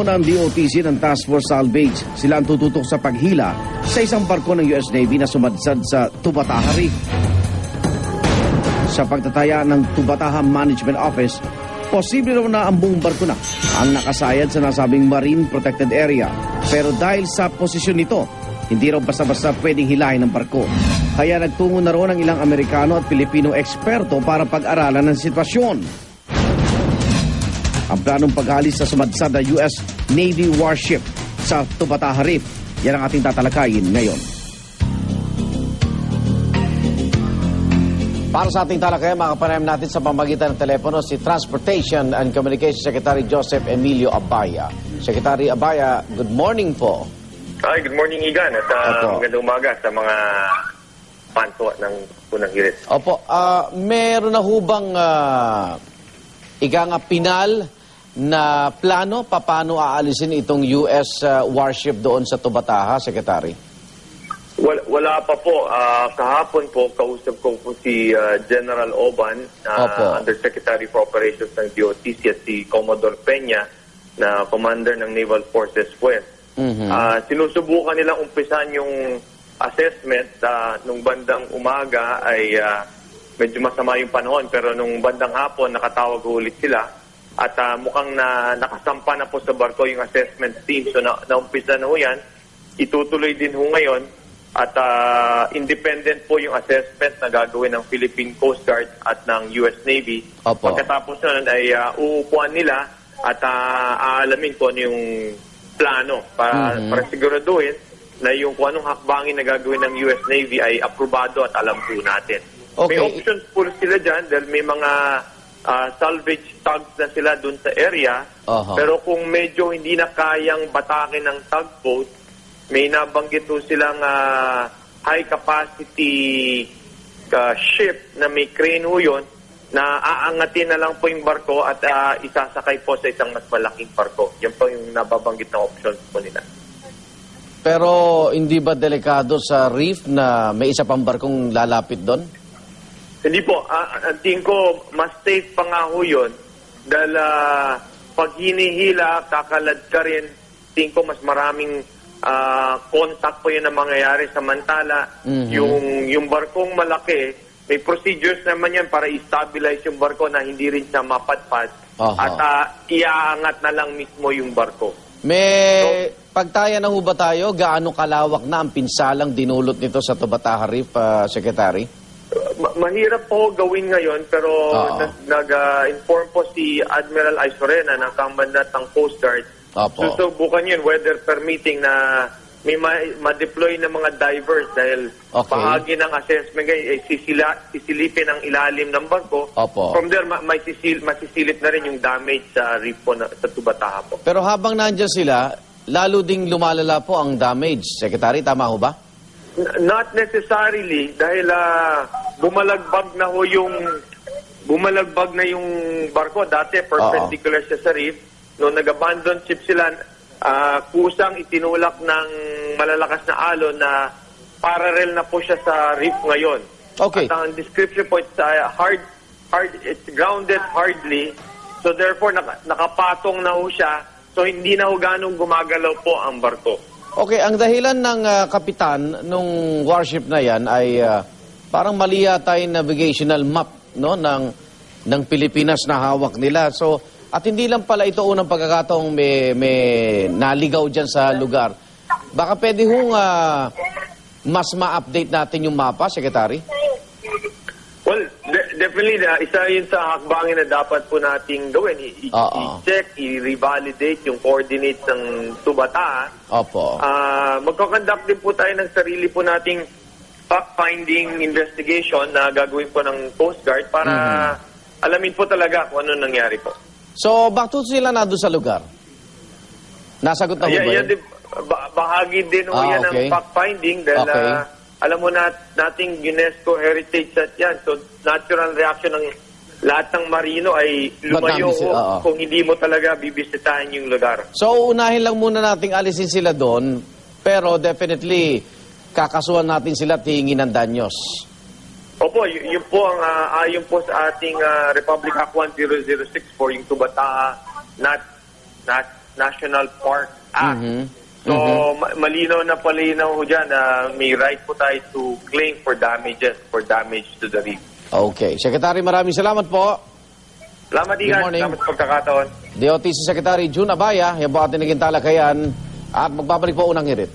Una ang DOTC ng Task Force Salvage. Sila ang tututok sa paghila sa isang barko ng US Navy na sumadsad sa Tubataha Reef. Sa pagtataya ng Tubataha Management Office, posible raw na ang buong barko na ang nakasayad sa nasabing Marine Protected Area. Pero dahil sa posisyon nito, hindi raw basta-basta pwedeng hilahin ng barko. Kaya nagtungo na raw ng ilang Amerikano at Pilipinong eksperto para pag-aralan ng sitwasyon ang planong paghalis sa sumadsad na US Navy warship sa Tubataha Reef. Yan ang ating tatalakayin ngayon. Para sa ating talakayan, makapanayam natin sa pamagitan ng telepono si Transportation and Communication Secretary Joseph Emilio Abaya. Secretary Abaya, good morning po. Hi, good morning Igan at uh, Opo. magandang umaga sa mga panto ng Punang Hirit. Opo, ah, meron na hubang uh, ika nga pinal na plano paano aalisin itong US ah, warship doon sa Tubataha, Secretary? Wala, wala pa po. Ah, kahapon po, kausap ko po si ah, General Oban, Opo. Undersecretary for Operations ng DOTC at si Commodore Peña na Commander ng Naval Forces West. Mhm. Ah, sinusubukan nilang umpisan yung assessment ah, nung bandang umaga ay ah, medyo masama yung panahon pero nung bandang hapon nakatawag ulit sila at ah, mukhang na nakasampa na po sa barko yung assessment team so na, naumpisa na ho yan itutuloy din ho ngayon at ah, independent po yung assessment na gagawin ng Philippine Coast Guard at ng US Navy Opo. pagkatapos nun ay ah, uupuan nila at ah, aalamin kung ano yung plano para, Mhm. para siguraduhin na yung kung anong hakbangin na gagawin ng US Navy ay aprobado at alam po natin. Okay. May options po sila dyan dahil may mga ah, salvage tugs na sila dun sa area. Aha. Pero kung medyo hindi na kayang batakin ng tugboat, may nabanggit po silang ah, high capacity ah, ship na may crane ho yun na aangatin na lang po yung barko at ah, isasakay po sa isang mas malaking barko. Yan po yung nababanggit na options po nila. Pero hindi ba delikado sa reef na may isa pang barkong lalapit doon? Hindi po. ah, ang tingin ko, mas safe pa nga ho yun. Dahil ah, pag hinihila, kakalad ka rin. Tingin ko mas maraming ah, contact po yun ang mangyayari. Samantala, Mhm. yung, yung barkong malaki, may procedures naman yan para i-stabilize yung barko na hindi rin siya mapadpad. Aha. At ah, iaangat na lang mismo yung barko. May pagtaya na ho ba tayo? Gaano kalawak na ang pinsalang dinulot nito sa Tubataha Reef, ah, Secretary? Ma- mahirap po gawin ngayon pero Oo. nag- nag-inform po si Admiral Isorena ng Commandant ng Coast Guard. Opo. Susubukan yun, weather permitting na may ma- ma-deploy na mga divers dahil Okay. bahagi ng assessment ngayon ay sisila, sisilipin ang ilalim ng barko. Opo. From there, ma- may sisil, masisilip na rin yung damage sa reef po na, sa Tubataha po. Pero habang nandyan sila, lalo ding lumalala po ang damage. Secretary, tama ho ba? Not necessarily dahil ah, bumalagbag na ho yung bumalagbag na yung barko dati perpendicular siya sa reef noong nag-abandon ship sila ah, kusang itinulak ng malalakas na alon na parallel na po siya sa reef ngayon. Okay. At ang description po it's ah, hard hard it's grounded hardly so therefore naka- nakapatong na ho siya so hindi na ho ganong gumagalaw po ang barko. Okay, ang dahilan ng ah, kapitan nung warship na yan ay ah, parang mali yata yung navigational map no ng ng Pilipinas na hawak nila. So at hindi lang pala ito unang pagkakataong may, may naligaw diyan sa lugar. Baka pwede hong ah, mas ma-update natin yung mapa, Secretary? Definitely, na isa yun sa hakbangin na dapat po nating gawin. I- Oo. I-check, i-revalidate yung coordinates ng Tubata. Opo. Ah, magkakonduct din po tayo ng sarili po nating fact-finding investigation na gagawin po ng Coast Guard para Mm-hmm. alamin po talaga kung ano nangyari po. So, bakit sila na doon sa lugar? Nasagot na ho Yan, ba yan yun? din, ba- bahagi din ho Ah, yan okay. ng fact-finding dahil Okay. ah, alam mo na nating UNESCO heritage at yan. So natural reaction ng lahat ng marino ay lumayo sila? ho Oo. kung hindi mo talaga bibisitahin yung lugar. So, unahin lang muna nating alisin sila doon, pero definitely, kakasuhan natin sila at hihingin ng danyos. Opo, y- yun po ang ah, ayon po sa ating ah, Republic Act 10064 yung Tubataha not not National Park Act. Mhm. So, ma- malinaw na palinaw ho dyan na may right po tayo to claim for damages, for damage to the reef. Okay. Secretary, maraming salamat po. Salamat Good Igan, morning. salamat sa pagkakataon. DOTC Secretary June Abaya, yan po ating naging talakayan at magbabalik po unang hirit.